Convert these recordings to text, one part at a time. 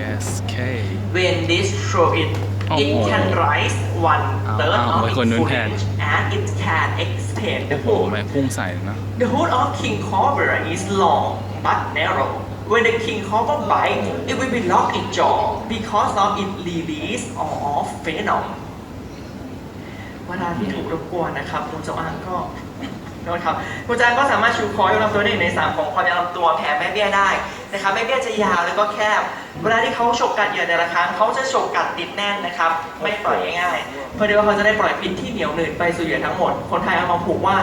yes K When this throw it, it Oh. can rise one third Ah, of may its คนนู้น full แทน range and it can expand the โอ้โห whole. แม่พุ่งใส่นะ The hood of king cobra is long but narrow. When the king cobra bites, it will be locked in jaw because of its release of venom. เวลาที่ถูกรบกวนนะครับงูจงอางก็โทษครับงูจงอางก็สามารถชูคอยกลำตัวได้ในสามของความยาวลำตัวแผ่แม่เบี้ยได้ นะครับแม่เบี้ยจะยาวแล้วก็แคบ เวลาที่เขาฉกกัดเหยื่อแต่ละครั้งเขาจะฉกกัดติดแน่นนะครับ ไม่ปล่อยง่ายๆ เพื่อที่ว่าเขาจะได้ปล่อยพิษที่เหนียวหนืดไปสู่เหยื่อทั้งหมด คนไทยเอามาผูกว่า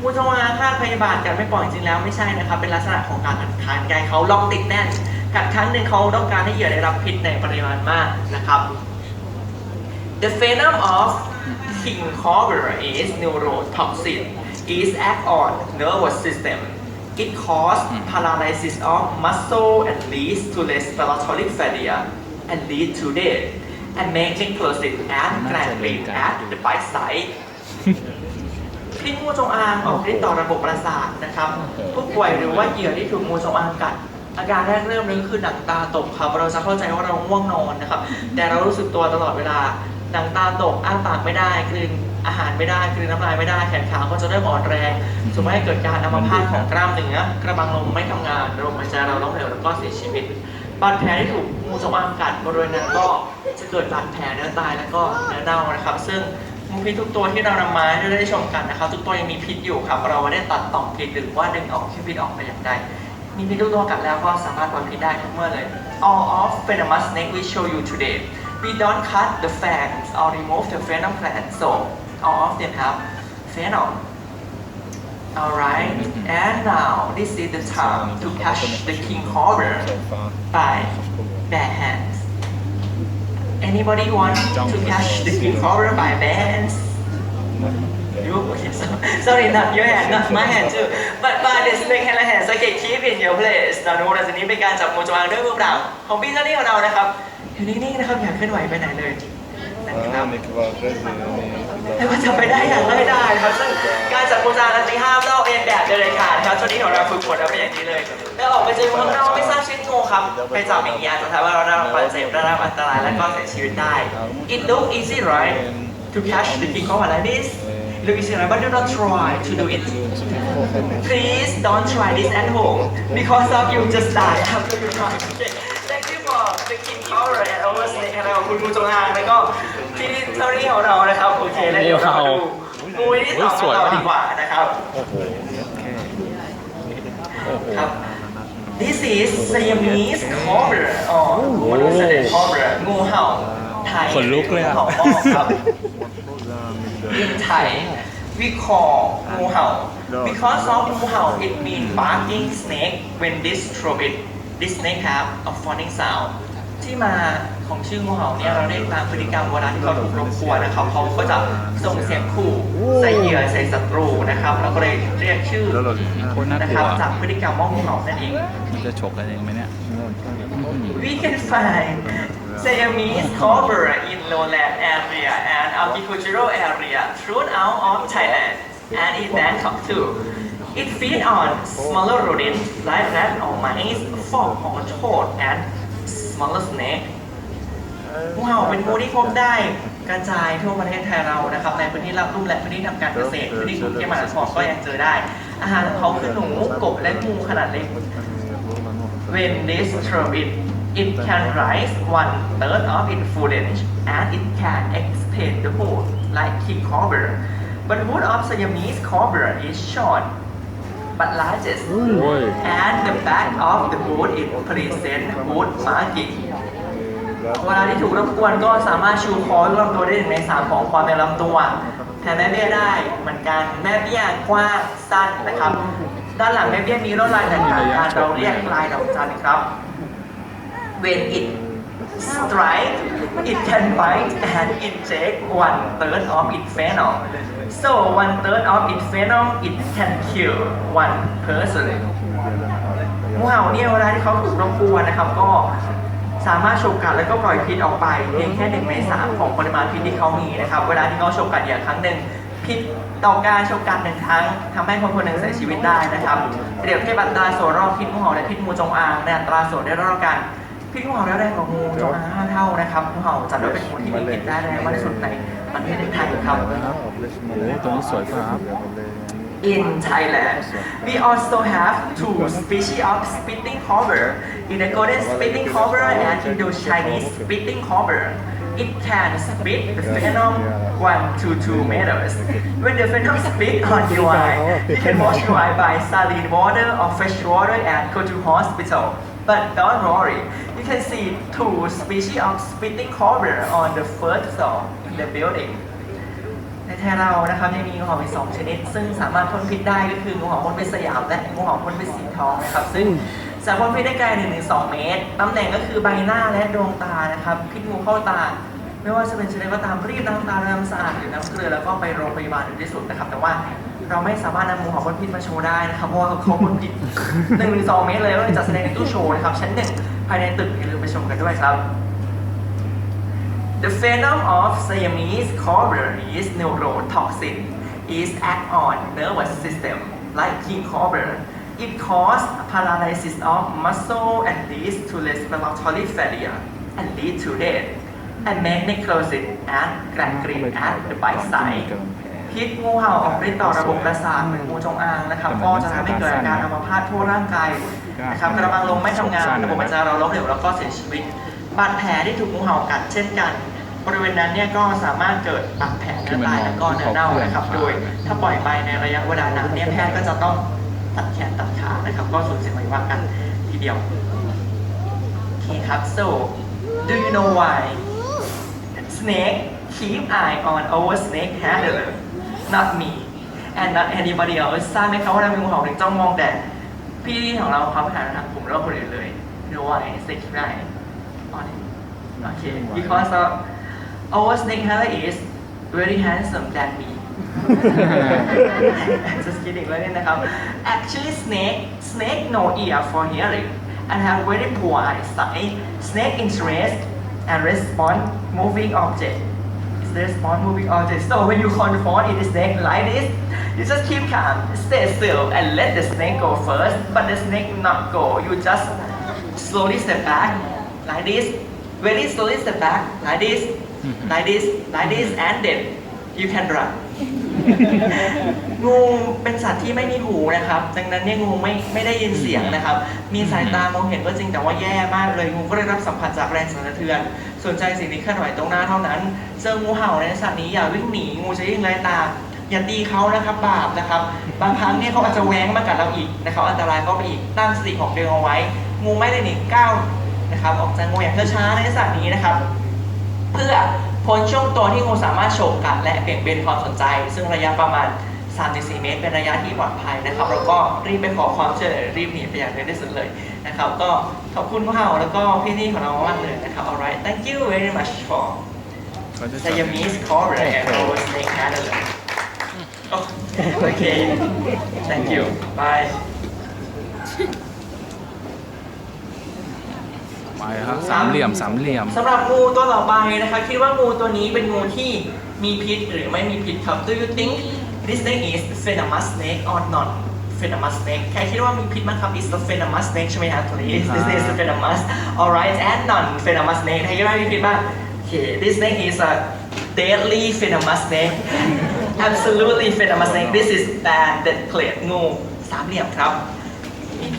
งูจงอางฆ่าพยาบาลกัดไม่ปล่อยจริงแล้วไม่ใช่นะครับ เป็นลักษณะของการกัดทานไงเขาล็อกติดแน่น กัดครั้งหนึ่งเขาต้องการให้เหยื่อได้รับพิษในปริมาณมากนะครับ The venom of king cobra is neurotoxin. It acts on nervous system. It causes paralysis of muscle and leads to respiratory failure and lead to death and make necrosis and gangrene at the bite site. พิษงูจงอางออกฤทธิ์ต่อระบบประสาทนะครับผู้ป่วยหรือว่าเหยื่อที่ถูกงูจงอางกัดอาการแรกเริ่มเลยคือหนังตาตกครับเราจะเข้าใจว่าเราง่วงนอนนะครับ แต่เรารู้สึกตัวตลอดเวลาหนังตาตกอ้าปากไม่ได้กลืน อาหารไม่ได้กลืนน้ำลายไม่ได้แขนขาก็จะเริ่มอ่อนแรงสมมติให้เกิดการอัมพาตของกล้ามเนื้อกระบังลมไม่ทำงานระบบหายใจเราล้มเหลวแล้วก็เสียชีวิตบาดแผลที่ถูกงูจงอางกัดบริเวณนั้นก็จะเกิดบาดแผลเนื้อตายแล้วก็เนื้อเน่านะครับ ซึ่งงูพิษทุกตัวที่เรานำมาให้ได้ชมกันนะครับ ทุกตัวยังมีพิษอยู่ครับ เราไม่ได้ตัดต่อมพิษหรือว่าดึงออกพิษออกไปอย่างใดมีพิษทุกตัวกัดแล้วก็สามารถปล่อยพิษได้ทุกเมื่อเลย All of venomous snake we show you today we don't cut the fangs or remove the venom gland so all of them have venom Alright, and now this is the time to catch the king cobra by bare hands. Anybody want to catch the king cobra by bare hands? You okay, so, sorry, not your hand, not my hand too. But by the snake hand hands, okay, keep in your place. ตอนนู้นเราจะนี้เป็นการจับงูจงอางด้วยมือเปล่าของพี่เจ้านี่ของเรานะครับอยู่นิ่งๆนะครับอย่าเคลื่อนไหวไปไหนเลย ไม่คว่ารื่แต่ว่าจะไปได้อย่างไรได้ครับซึ่งการจัดโฆษณานั้งนี้ห้ามเลอกเอ็นแบบเลยเลยค่ะนะครับช่วงนี้ของเราฝึกฝนเอาเป็นอย่างนี้เลยแล้วออกไปเจอคนข้านอกไม่ทราบชื่องูครับไปจับอย่างนี้อาจว่าเราได้รับบาดเจ็บได้รับอันตรายและก็เสียชีวิตได้ It look easy right to catch the king of like this look easy right but do not try to do it please don't try this at home because of you just die after you try the king cobra and over snake นะครับคุณงูจงอางแล้วก็พี่เจ้าหน้าที่ของเรานะครับโอเคแล้วเดี๋ยวเราดูงูที่สองของเราดีกว่านะครับโอ้โหแค่โอ้โหครับ This is Siamese cobra อ๋อมนุษย์แสดง cobra งูเห่าไทยขนลุกเลยอะงูเห่าหม้อครับ in Thai we call งูเห่า because of งูเห่า it mean barking snake when this throw it this snake have a fawning sound ที่มาของชื่องูเห่าเนี่ยเราได้ตามพฤติกรรมเวลาที่เขาถูกรบกวนนะครับเขาก็จะส่งเสียงขู่ใส่เหยื่อใส่ศัตรูนะครับเราก็เลยเรียกชื่อโคตรน่ากนะคลัรับวจากพฤติกรรมว่างูเห่านั่นเองมันจะฉกกันเองไหมเนี่ย We can find Siamese cobra in lowland area and agricultural area throughout of Thailand and in Bangkok too. It feeds on smaller rodents like rat or mice, frog or toad and smaller snake. งูเห่าเป็นงูที่พบได้กระจายทั่วประเทศไทยเรานะครับ ในพื้นที่รับรุ่มและพื้นที่ทำการเกษตรพื้นที่กรุงเทพมหานครก็ยังเจอได้ อาหารของเขาคือหนูกบและงูขนาดเล็ก When this term it it can rise one third of its full range and it can expand the whole like king cobra. But wood of Siamese cobra is short but largest โอ้ย and the back of the wood it present wood marking. เวลาที่ถูกรบกวนก็สามารถชูคอลำตัวได้หนึ่งในสามของความเป็นลำตัวแทนแม่เบี้ยได้เหมือนกันแม่เบี้ยกว้างสั้นนะครับ ด้านหลังแม่เบี้ยมีลวดลายแตกต่างกันเราเรียกลายดอกจันครับ When it strike it can bite and inject one third of its venom so one third of its venom it can kill one person งูเห่าเนี่ยเวลาที่เขาถูกรบกวนนะครับ ก็สามารถฉกกัดแล้วก็ปล่อยพิษออกไปเพียงแค่หนึ่งในสามของปริมาณพิษที่เขามีนะครับ เวลาที่เขาฉกกัดเหยื่อครั้งหนึ่งพิษต่อการฉกกัดหนึ่งครั้งทำให้คนคนหนึ่งเสียชีวิตได้นะครับเปรียบเทียบอัตราส่วนรอบพิษงูเห่าและพิษงูจงอางในอัตราส่วนได้รอบกัน พิษงูเห่าร้ายแรงกว่างูจงอางห้าเท่านะครับงูเห่าจัดว่าเป็นงูที่มีพิษร้ายแรงมากที่สุดในประเทศไทยครับ โอ้ตัวนี้สวยครับ In Thailand, we also have two species of spitting cobra, in the golden spitting cobra and Indo-Chinese spitting cobra. It can spit the venom 1 to 2 meters. When the venom spit on your eye, you can wash your eye by saline water or fresh water and go to hospital. But don't worry, you can see two species of spitting cobra on the first floor in the building. ในไทยเรานะครับยังมีงูเห่าอีกสองชนิด ซึ่งสามารถพ่นพิษได้ก็คืองูเห่าพ่นพิษสยามและงูเห่าพ่นพิษสีทองนะครับ ซึ่งสามารถพ่นพิษได้ไกล1ถึง2เมตร ตำแหน่งก็คือใบหน้าและดวงตานะครับ พิษงูเข้าตาไม่ว่าจะเป็นชนิดก็ตามรีบล้างตาด้วยน้ำสะอาดหรือน้ำเกลือแล้วก็ไปโรงพยาบาลถึงที่สุดนะครับ แต่ว่า เราไม่สามารถนำงูเห่าพ่นพิษมาโชว์ได้นะครับ เพราะว่าเขาพ่นพิษ1ถึง2เมตรเลยก็เลยจัดแสดงในตู้โชว์นะครับ ชั้นหนึ่งภายในตึกอย่าลืมไปชมกันด้วยครับ The venom of Siamese cobra is neurotoxin. It acts on nervous system like king cobra. It causes paralysis of muscle and leads to respiratory failure and lead to death and make necrosis and gangrene at the bite site. พิษงูเห่าออกฤทธิ์ต่อระบบประสาทเหมือนงูจงอางนะครับก็จะทำให้เกิดอาการอัมพาตทั่วร่างกายนะครับกระบังลมไม่ทำงานระบบหายใจเราล้มเหลวแล้วก็เสียชีวิตบาดแผลที่ถูกงูเห่ากัดเช่นกัน บริเวณนั้นเนี่ยก็สามารถเกิดบาดแผลเนื้อตายแล้วก็เนื้อเน่านะครับโดยถ้าปล่อยไปในระยะเวลานานเนี่ยแพทย์ก็จะต้องตัดแขนตัดขานะครับ ก็สูญเสียอวัยวะกันทีเดียวโอเคครับ so do you know why snake keep eye on our snake handler not me and not anybody else ทราบไหมครับว่าทำไมงูเห่าถึงจ้องมองแต่พี่ของเราครับไม่หันทางผมแล้วคนอื่นเลย know why snake keep eye on it okay because of our snake handler is very handsome than me just kidding เลยนี่นะครับ actually snake snake no ear for hearing and have very poor eyesight snake interest and respond moving object is the respond moving object oh, so when you it. Is snake like this you just keep calm stay still and let the snake go first. But the snake not go. You just slowly step back like this. Very slowly step back like this like this like this and then you can run งูเป็นสัตว์ที่ไม่มีหูนะครับ ดังนั้นเนี่ยงูไม่ไม่ได้ยินเสียงนะครับ มีสายตามองเห็นก็จริงแต่ว่าแย่มากเลยงูก็ได้รับสัมผัสจากแรงสั่นสะเทือน สนใจสิ่งที่เคลื่อนไหวตรงหน้าเท่านั้นเจองูเห่าในสัตว์นี้อย่าวิ่งหนีงูจะยิ่งไล่ตามอย่าตีเขานะครับบาปนะครับ บางครั้งเนี่ยเขาอาจจะแหว้งมากัดเราอีกนะครับอันตรายเข้าไปอีกตั้งสติของตัวเองเอาไว้ งูไม่ได้หนีก้าวนะครับ ออกจากงูอย่างช้าๆในสัตว์นี้นะครับ เพื่อ พ้นช่วงตัวที่งูสามารถโฉกกัดและเบี่ยงเบนความสนใจ ซึ่งระยะประมาณ 3-4 เมตร เป็นระยะที่ปลอดภัยนะครับ แล้วก็รีบไปขอความช่วยเหลือรีบหนีไปอย่างเร็วที่สุดเลยนะครับ ก็ขอบคุณพวกเราแล้วก็พี่นี่ของเรามากเลยนะครับ alright thank you very much for Siamese Cobra and our snake handler oh, okay thank you bye ไปครับสามเหลี่ยมสามเหลี่ยม สำหรับงูตัวต่อไปนะคะคิดว่างูตัวนี้เป็นงูที่มีพิษหรือไม่มีพิษครับ Do you think this snake is venomous snake or not venomous snake ใครคิดว่ามีพิษมั้งครับ is the venomous snake ใช่ไหมครับตัวนี้ this is the venomous alright and non venomous snake ใครคิดว่ามีพิษบ้าง okay this snake is a deadly venomous snake absolutely venomous snake this is bad that plate งูสามเหลี่ยมครับ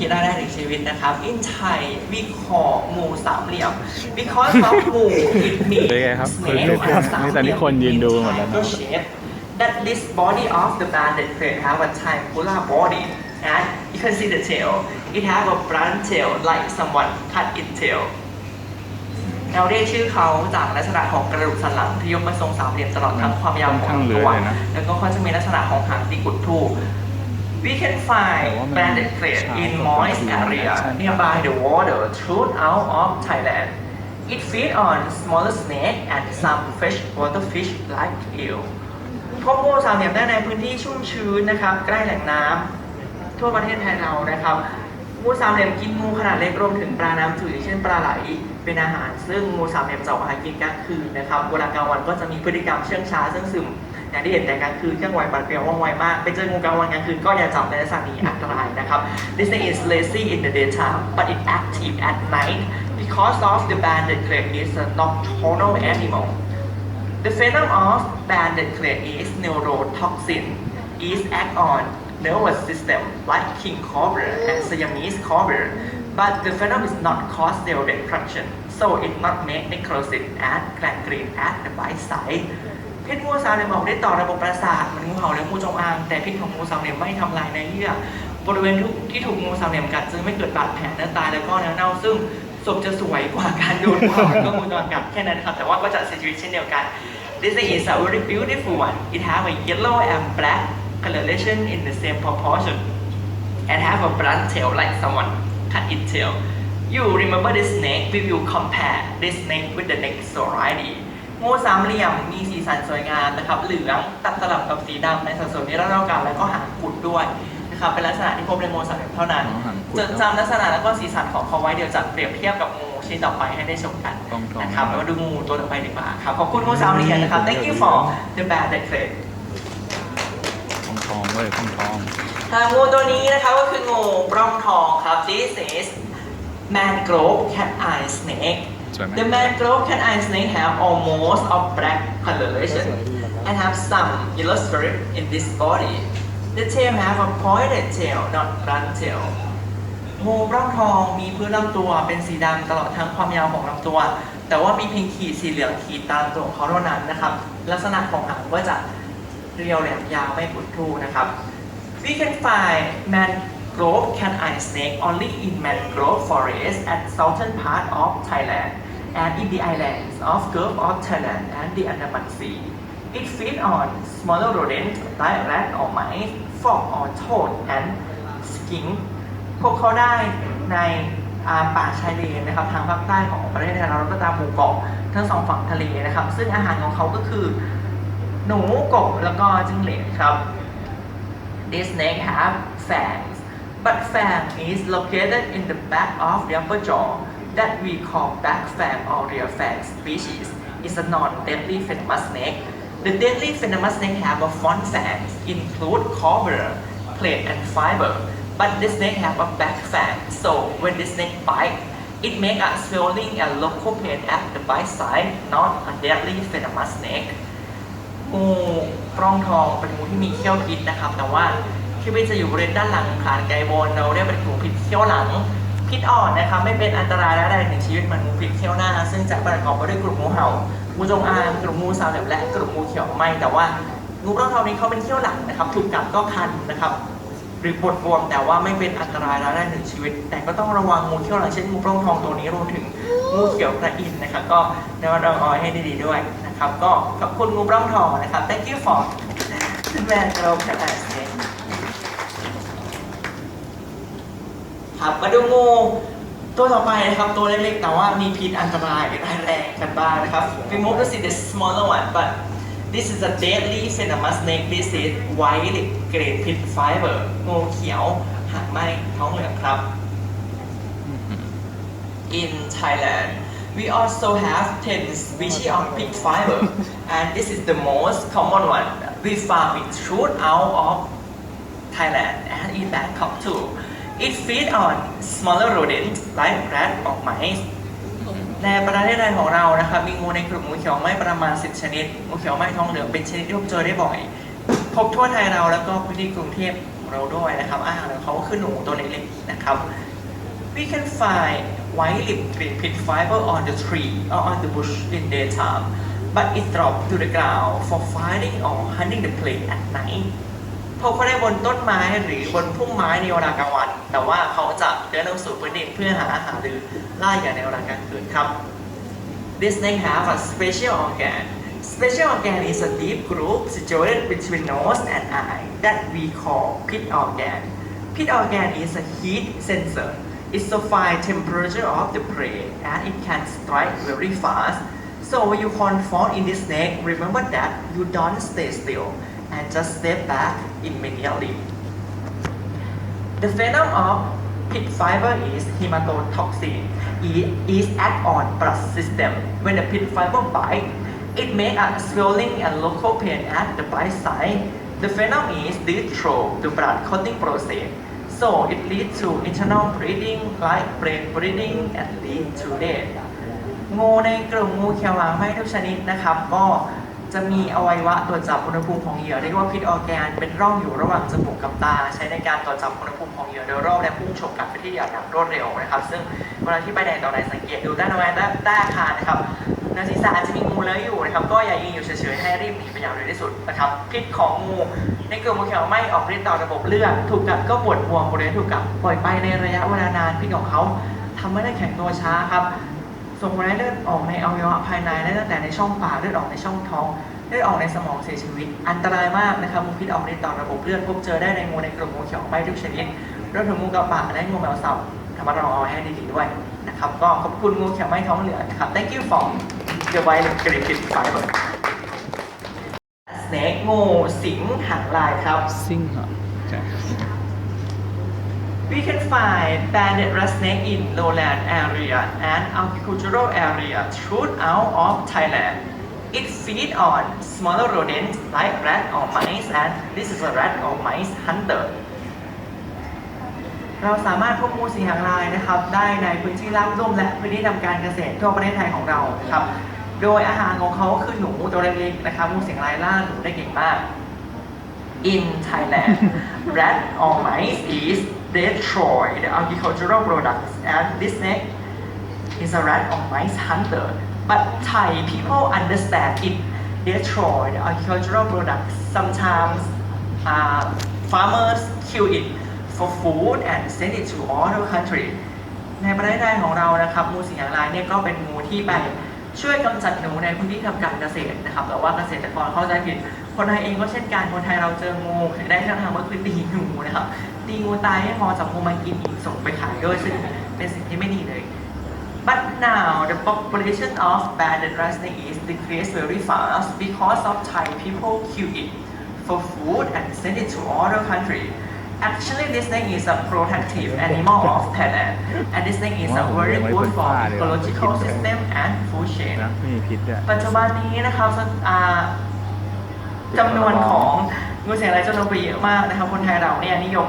มีพิษได้ได้ถึงชีวิตนะครับ in Thai we call งูสามเหลี่ยม because of งู it means เป็นไงครับ snake คือคือ and สามเหนี่แต่นี่คนยืนดูหมดแล้วนะ triangle shape that this body of the banded crane have a triangular body and you can see the tail it have a blunt tail like someone cut its tail เราเรียกชื่อเขาจากลักษณะของกระดูกสันหลังที่ยกมาทรงสามเหลี่ยมตลอดทั้งความยาวของค่อนข้างเลื้ตัอวยเลยนะแล้วก็เขาจะมีลักษณะของหางที่กุดทู่ We can find banded crane in moist area nearby the water throughout of Thailand. It feeds on smaller snake and some freshwater fish like eel. พบงูสามเหลี่ยมได้ในพื้นที่ชุ่มชื้นนะครับใกล้แหล่งน้ำทั่วประเทศไทยเรานะครับงูสามเหลี่ยมกินงูขนาดเล็กรวมถึงปลาน้ำจืดเช่นปลาไหลเป็นอาหาร ซึ่งงูสามเหลี่ยมจะออกหากินกลางคืนนะครับเวลากลางวันก็จะมีพฤติกรรมเชื่องช้าซึ่งซึม อย่างที่เห็นแต่กลางคืนเคลื่อนไหวบัดเปรียวว่องไวมาก ไปเจองูกลางวันกลางคืนก็อย่าจับในลักษณะนี้อันตรายนะครับ This thing is lazy in the daytime but it active at night because of the banded clay is a nocturnal animal. The venom of banded clay is neurotoxin. It act on nervous system like king cobra and Siamese cobra, but the venom is not cause cell destruction, so it not make necrosis as gangrene at the bite site. พิษงูซาเนี่ยบอกได้ต่อระบบประสาทเหมันงูเห่าและงูจงอาง แต่พิษของงูซาเนี่ยไม่ทำลายเนื้อเยื่อบริเวณที่ถูกงูซาเนี่ยกัดจึงไม่เกิดบาดแผลเนื้อตายแล้วก็เนื้อเน่าซึ่งศพจะสวยกว่าการโดนงูเห่าแล้วก็งูจงอางกัดแค่นั้นครับแต่ว่าก็จะเสียชีวิตเช่นเดียวกัน This is a very beautiful one. It have a yellow and black coloration in the same proportion and have a blunt tail like someone cut its tail. You remember this snake? We will compare this snake with the next variety. งูสามเหลี่ยมมี สีสันสวยงามนะครับ เหลืองตัดสลับกับสีดำในสัดส่วนที่เท่าๆกันแล้วก็หางกุดด้วยนะครับเป็นลักษณะที่พบในงูสามเหลี่ยมเท่านั้นอ๋อหางกุดจดจำลักษณะแล้วก็สีสันของเขาไว้เดี๋ยวจะเปรียบเทียบกับงูชนิดต่อไปให้ได้ชมกันต้องทองนะครับมาดูงูตัวต่อไปดีกว่าครับขอบคุณงูสามเหลี่ยมนะครับ Thank you for the bad that trade ทองทองเว้ยทองทองทางงูตัวนี้นะครับก็คืองูปล้องทองครับ This is mangrove cat eye snake สวยไหม The mangrove cat eye snake have almost of black coloration and have some yellow strip in this body. The tail have a pointed tail, not blunt tail. งูปล้องทองมีพื้นลำตัวเป็นสีดำตลอดทั้งความยาวของลำตัว แต่ว่ามีเพียงขีดสีเหลืองขีดตามตัวของเขาเท่านั้นนะครับ ลักษณะของหางก็จะเรียวแหลมยาวไม่ปุดทูนะครับ We can find mangrove cat eye snake only in mangrove forest at southern part of Thailand and in the islands of Gulf of Thailand and the Andaman Sea. It feeds on smaller rodents like rat or mice, frog or toad and skink พบเขาได้ในป่าชายเลนนะครับทางภาคใต้ของประเทศไทยเราแล้วก็ตามหมู่เกาะทั้งสองฝั่งทะเลนะครับ ซึ่งอาหารของเขาก็คือ หนูกบแล้วก็จิ้งเหลนครับ This snake have fangs, but fang is located in the back of the upper jaw that we call back fang or rear fang species. is a non-deadly venomous snake. The deadly venomous snake have a front fangs include cobra, plate and fiber, but this snake have a back fang. So when this snake bite, it make a swelling and local pain at the bite side, not a deadly venomous snake. งูปล้องทองเป็นงูที่มีเขี้ยวพิษนะครับ แต่ว่า ที่พิษจะอยู่บริเวณด้านหลังขาไกลบนเราเรียกเป็นงูพิษเขี้ยวหลัง พิษอ่อนนะครับไม่เป็นอันตรายและแรงถึงชีวิตเหมันงูพิษเขี้ยวหน้า ซึ่งจะประกอบไปด้วยกลุ่มงูเห่างูจงอางกลุ่มงูสาวเหลวและกลุ่มงูเขียวไหมแต่ว่างูปล้องทองนี้เขาเป็นเขี้ยวหลังนะครับถูกกัดก็คันนะครับหรือปวดบวมแต่ว่าไม่เป็นอันตรายและแรงถึงชีวิต แต่ก็ต้องระวังงูเขี้ยวหลังเช่นงูปล้องทองตัวนี้รวมถึงงูเขียวพระอินทร์นะครับก็ในวันเราเอาให้ดีๆด้วยนะครับก็ขอบคุณงูปล้องทองนะครับ thank you for the man เราแครับมาดูงูตัวต่อไปนะครับตัวเล็กๆ แต่ว่ามีพิษอันตรายร้ายแรงกันบ้างนะครับ we move to see the smaller one but this is a deadly venomous snake this is white great pit fiber งูเขียวหางไหมท้องเหลืองครับ in Thailand. We also have 10 species of pig fiber, and this is the most common one. We found it shoot out of Thailand and in Bangkok too. It feeds on smaller rodents like rat or mice. ในประเทศไทยของเรานะครับมีงูในกลุ่มงูเขียวไม้ประมาณ 10 ชนิด งูเขียวไม้ทองเหลืองเป็นชนิดที่พบเจอได้บ่อย พบทั่วไทยเราแล้วก็พื้นที่กรุงเทพเราด้วยนะครับอ้าหารของเขาก็คือหนูตัวเล็กๆนะครับ We can find white-lipped green pit fiber on the tree or on the bush in daytime, but it drops to the ground for finding or hunting the prey at night. พบเขาได้บนต้นไม้หรือบนพุ่มไม้ในเวลากลางวัน แต่ว่าเขาจะเดินลงสู่พื้นดินเพื่อหาอาหารหรือล่าเหยื่อในเวลากลางคืนครับ This snake have a special organ. Special organ is a deep groove situated between nose and eye that we call pit organ. Pit organ is a heat sensor. It defines temperature of the prey and it can strike very fast. So when you confront in this snake, remember that you don't stay still and just step back immediately. The venom of pit fiber is hematotoxin. It is act on blood system. When the pit fiber bite, it make a swelling and local pain at the bite site. The venom is lead through the blood clotting process. so it leads to internal bleeding like brain bleeding and lead to death งูในกลุ่มงูเขียวหางไหม้ทุกชนิดนะครับ ก็ จะมีอวัยวะตรวจจับอุณหภูมิของเหยื่อเรียกว่าพิษออแกนเป็นร่องอยู่ระหว่างจมูกกับตา ใช้ในการตรวจจับอุณหภูมิของเหยื่อโดยรอบและพุ่งฉกกัดไปที่เหยื่ออย่างรวดเร็วนะครับซึ่งเวลาที่ไปไหนต่อไหนสังเกตดูด้านหน้าด้านใต้อาคารนะครับในศีรษะอาจจะมีงูเลื้อยอยู่นะครับก็อย่ายืนอยู่เฉยๆให้รีบหนีไปอย่างเร็วที่สุดนะครับพิษของงูในกลุ่มงูเขียวไม้ออกฤทธิ์ต่อระบบเลือดถูกกัดก็ปวดบวมบริเวณถูกกัดปล่อยไปในระยะเวลานานพิษของเขาทำให้ได้แข็งตัวช้าครับ ส่งผลให้เลือดออกในอวัยวะภายในได้ตั้งแต่ในช่องปากเลือดออกในช่องท้องเลือดออกในสมองเสียชีวิต อันตรายมากนะครับงูพิษออกฤทธิ์ต่อระบบเลือดพบเจอได้ในงูในกลุ่มงูเขียวไหม้ทุกชนิดรวมถึงงูกระปะและงูแมวสับทำมาระวังเอาไว้ให้ดีๆด้วยนะครับก็ขอบคุณงูเขียวไหม้ท้องเหลืองนะครับ thank you for the white cricket fiber snake งูสิงหางลายครับซิ่งเหรอใช่ We can find banded rat snake in lowland area and agricultural area throughout of Thailand. It feeds on smaller rodents like rat or mice and this is a rat or mice hunter. เราสามารถพบงูสีหางลายนะครับได้ในพื้นที่ราบลุ่มและพื้นที่ทำการเกษตรทั่วประเทศไทยของเรานะครับโดยอาหารของเขาคือหนูตัวเล็กๆนะครับงูสีหางลายล่าหนูได้เก่งมาก in Thailand, rat or mice is destroy the agricultural products and this snake is a rat or mice hunter. But Thai people understand it destroy the agricultural products. Sometimes uh, farmers kill it for food and send it to other country. ในประเทศไทยของเรานะครับงูสิงหางลายเนี่ยก็เป็นงูที่ไปช่วยกำจัดหนูในพื้นที่ทำการเกษตรนะครับแต่ว่าเกษตรกรเข้าใจผิดคนไทยเองก็เช่นกันคนไทยเราเจองูได้แค่ทางก็คือตีงูนะครับ ตีงูตายไม่พอจับงูมากินอีกส่งไปขายด้วยซึ่งเป็นสิ่งที่ไม่ดีเลย But now the population of banded rat snake is decreased very fast because of Thai people kill it for food and send it to other country. Actually, this snake is a protective animal of Thailand, and this snake is a very good for ecological system and food chain. นี่ผิด้วยปัจจุบันนี้นะครับจำนวนของงูเสียงไรจำนวนไปเยอะมากนะครับคนไทยเราเนี่ยนิยม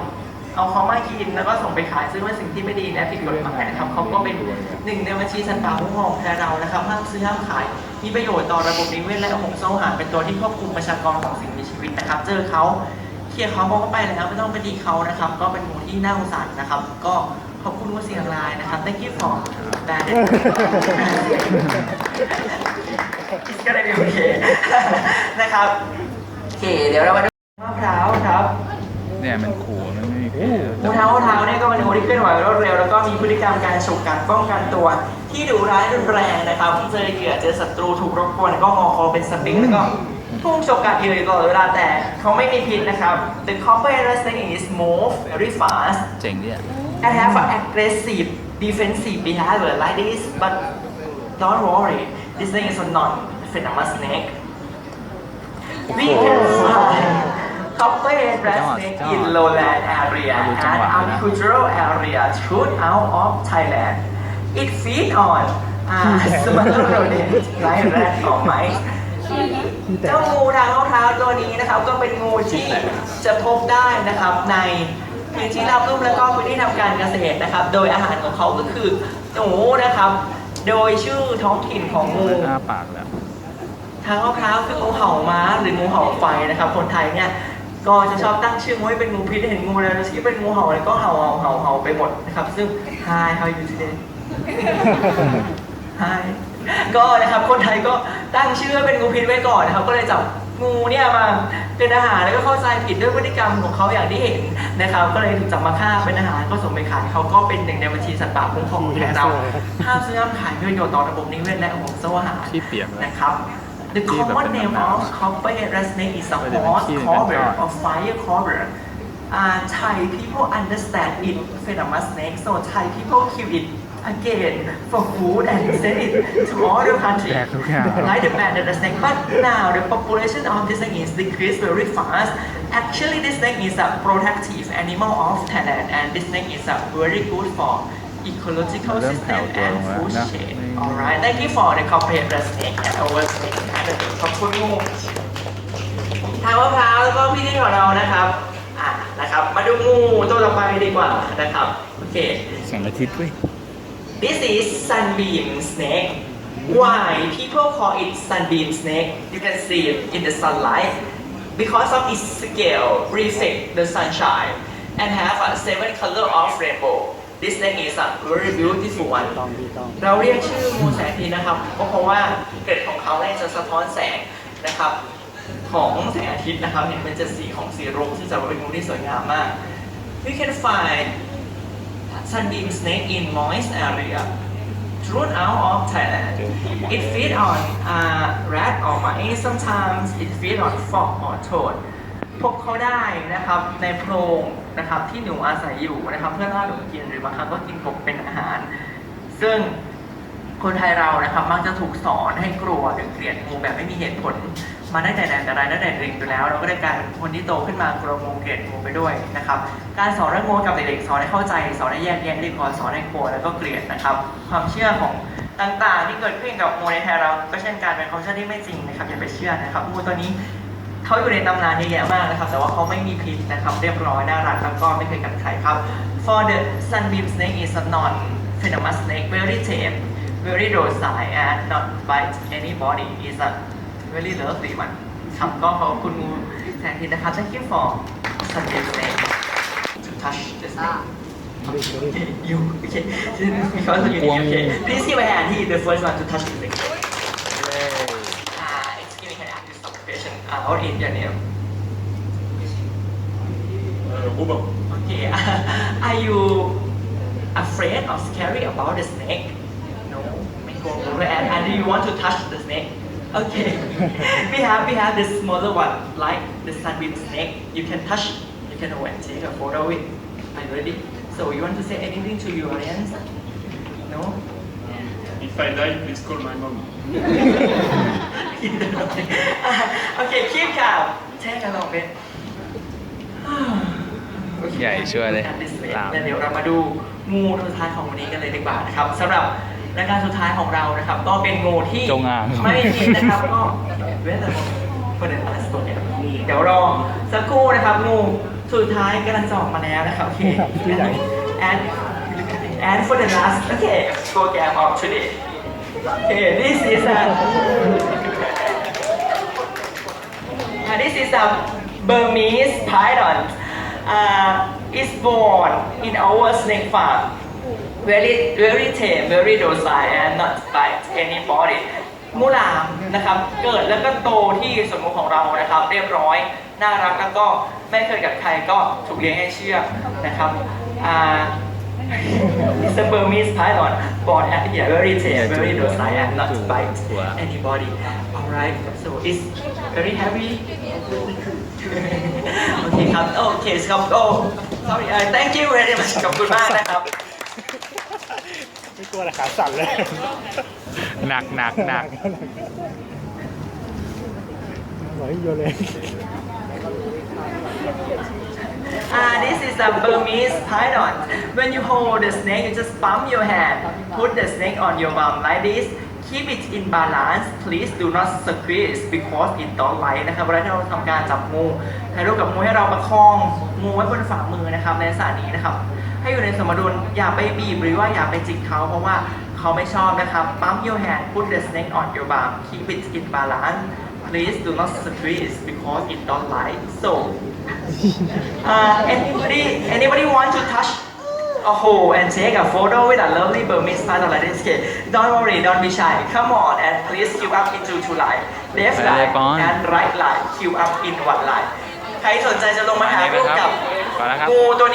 เอาเขามากินแล้วก็ส่งไปขายซึ่งเป็นสิ่งที่ไม่ดีและผิดกฎหมายนะครับเขาก็เป็นหนึ่งในบัญชีสัตว์ป่าคุ้มครองของไทยเรานะครับห้ามซื้อห้ามขาย มีประโยชน์ต่อระบบนิเวศและห่วงโซ่อาหารเป็นตัวที่ควบคุมประชากรของสิ่งมีชีวิตนะครับ เจอเขาเคลียร์เขาบอกเขาไปแล้วไม่ต้องไปดีเขานะครับ ก็เป็นงูที่น่าสงสารนะครับ ก็ขอบคุณงูเสียงลายนะครับ thank you for that It's gonna be okay นะครับโอเคเดี๋ยวเรามาดูมะพร้าวครับเนี่ยมันขู่มันไม่มีพิษ งูเท้าเท้าเนี่ยก็เป็นงูที่เคลื่อนไหวรวดเร็วแล้วก็มีพฤติกรรมการฉกกัดป้องกันตัว ที่ดุร้ายรุนแรงนะครับเจอเหยื่อเจอศัตรูถูกรบกวนก็งอคอเป็นสปริงแล้วก็พุ่งฉกกัดเหยื่ออยู่ตลอดเวลาแต่เขาไม่มีพิษนะครับ The copper snake is move very fast เจ๋งเนี่ย and have an aggressive defensive behavior like this but don't worry this snake is a non-venomous snake we can find copperhead rat snake in lowland area and agricultural area throughout of Thailand it feeds on uh, smaller rodents like rat or mice เจ้างูทางเท้าเท้าตัวนี้นะครับก็เป็นงูที่จะพบได้นะครับในพื้นที่ราบลุ่มแล้วก็พื้นที่ทำการเกษตรนะครับ โดยอาหารของเขาก็คือหนูนะครับ โดยชื่อท้องถิ่นของงูอ้าปากแล้วทางมะพร้าวคืองูเห่าม้าหรืองูเห่าไฟนะครับ คนไทยเนี่ย ก็จะชอบตั้งชื่องูให้เป็นงูพิษเห็นงูแล้วชื่อเป็นงูเห่าอะไรก็เห่าเห่าเห่าเห่าไปหมดนะครับ ซึ่ง Hi how are you today Hi ก็นะครับคนไทยก็ตั้งชื่อให้เป็นงูพิษไว้ก่อนนะครับ ก็เลยจับงูเนี่ยมาเป็นอาหารแล้วก็เข้าใจผิดด้วยพฤติกรรมของเขาอย่างที่เห็นนะครับ ก็เลยถูกจับมาฆ่าเป็นอาหารก็ส่งไปขายเขาก็เป็นหนึ่งในบัญชีสัตว์ป่าคุ้มครองของไทยเราห้ามซื้อห้ามขายเพื่อประโยชน์ต่อระบบนิเวศและห่วงโซ่อาหารที่เปียกเลยนะครับ The ที่แบบ common เป็น name หนาว of copperhead rat snake is a ไม่ได้เป็น horse ขี้ใน cobra การทอด or fire cobra uh, Thai people understand it venomous snake so Thai people kill it again for food and send it to other countries แดกทุกอย่าง like the banded snake but now the population of this snake is decreased very fast actually this snake is a protective animal of Thailand and this snake is a very good for ecological เริ่ม system แผ่วตัว and ลงแล้ว food นะ chain ไ ม่ alright thank you for the copperhead rat snake and our snake academy ขอบคุณงูทางมะพร้าวแล้วก็พี่ที่ของเรานะครับอ่ะ นะครับ มาดูงูตัวต่อไปดีกว่านะครับ โอเค แสงอาทิตย์เว้ย This is sunbeam snake. Why people call it sunbeam snake? You can see it in the sunlight because of its scale reflect the sunshine and have a seven color of rainbow. This snake is a very beautiful one. ต้องดีต้องเราเรียกชื่องูแสงอาทิตย์นะครับก็เพราะว่าเกล็ดของเขาเนี่ยจะสะท้อนแสงนะครับของแสงอาทิตย์นะครับเห็นเป็นจะสีของสีรุ้งที่จะเป็นงูที่สวยงามมาก We can find sunbeam snake in moist area throughout of Thailand. It feed on uh, rat or mice. Sometimes it feed on frog or toad. พบเขาได้นะครับในโพรง นะครับที่หนูอาศัยอยู่นะครับเพื่อล่าหนูกินหรือบางครั้งก็กินกบเป็นอาหาร ซึ่งคนไทยเรานะครับมักจะถูกสอนให้กลัวหรือเกลียดงูแบบไม่มีเหตุผล มาตั้แต่ไหนแต่ไรตั้แต่เด็กอยู่แล้ว เราก็ได้กลายเป็นคนที่โตขึ้นมากลัวงูเกลียดงูไปด้วยนะครับการสอนเรื่องงูกับเด็กๆสอนให้เข้าใจ สอนให้แยกแยะดีกว่าสอนให้กลัวแล้วก็เกลียดนะครับ ความเชื่อของต่างๆ ที่เกิดขึ้นกับงูในไทยเราก็เช่นกันเป็นความเชื่อที่ไม่จริงนะครับอย่าไปเชื่อนะครับงูตัวนี้ เขาอยู่ในตำนานเยอะแยะมากนะครับ แต่ว่าเขาไม่มีพิษนะครับเรียบร้อยน่ารักแล้วก็ไม่เคยกัดใครครับ For the sunbeam snake is a non venomous snake very tame very docile and not bite anybody is a very lovely one ครับก็ขอบคุณงูแสงอาทิตย์นะครับ Thank you for sunbeam snake to touch the snake Okay, you okay because you need okay please give a hand he is the first one to touch the snake our Indian name. Okay. Are you afraid or scary about the snake? No. And, and do you want to touch the snake? Okay. we have we have this smaller one, like the sunbeam snake. You can touch it. You can go take a photo with. Are you ready? So you want to say anything to your audience? No? If I die, please call my mom. okay, keep calm. Take a little bit. ใหญ่ชัวร์เลยลามเดี๋ยวเรามาดูงูตัวสุดท้ายของวันนี้กันเลยดีกว่านะครับสำหรับรายการสุดท้ายของเรานะครับ ก็เป็นงูที่จงอางไม่ผิดนะครับก็เว้นแต่คนเดินผ่านตัวเนี่ยเดี๋ยวรอสักครู่นะครับงูสุดท้ายกำลังจะออกมาแล้วนะครับโอเคที่ไหน and and for the last okay program of today okay this is a Uh, this is a Burmese python. Uh, is born in our snake farm. Very, very tame, very docile, and not bite anybody. มูลามนะครับเกิดแล้วก็โตที่สวนของเรานะครับ เรียบร้อย น่ารักแล้วก็ไม่เคยกัดใครก็ถูกเลี้ยงให้เชื่อนะครับอ่า It's a Burmese python, born at yeah, very tame, very docile, and not bite anybody. Alright, so it's very heavy. โอเคครับโอเคครับโอ้ sorry uh, thank you very much ขอบคุณมากนะครับ ไม่กลัวเลยขาสั่นเลย หนักหนักหนักไหวโยเลย Ah, this is a Burmese python. When you hold the snake, you just pump your hand. Put the snake on your bum like this. Keep it in balance. Please do not squeeze because it don't like นะครับเวลาที่เราทำการจับงูถ่ายรูปกับงูให้เราประคองงูไว้บนฝ่ามือนะครับในสถานนี้นะครับ ให้อยู่ในสมดุลอย่าไปบีบหรือว่าอย่าไปจิกเขาเพราะว่าเขาไม่ชอบนะครับ Pump your hand. Put the snake on your bum. Keep it in balance. Please do not squeeze because it don't like. So uh, anybody anybody want to touch a hole and take a photo with a lovely Burmese python like this? Okay, don't worry, don't be shy. Come on and please queue up into two line. Left ไปเลย line ปอน and right line. Queue up in one line. ใครสนใจจะลงมาถ่ายรูปกับไปแล้วครับงูตัวนี้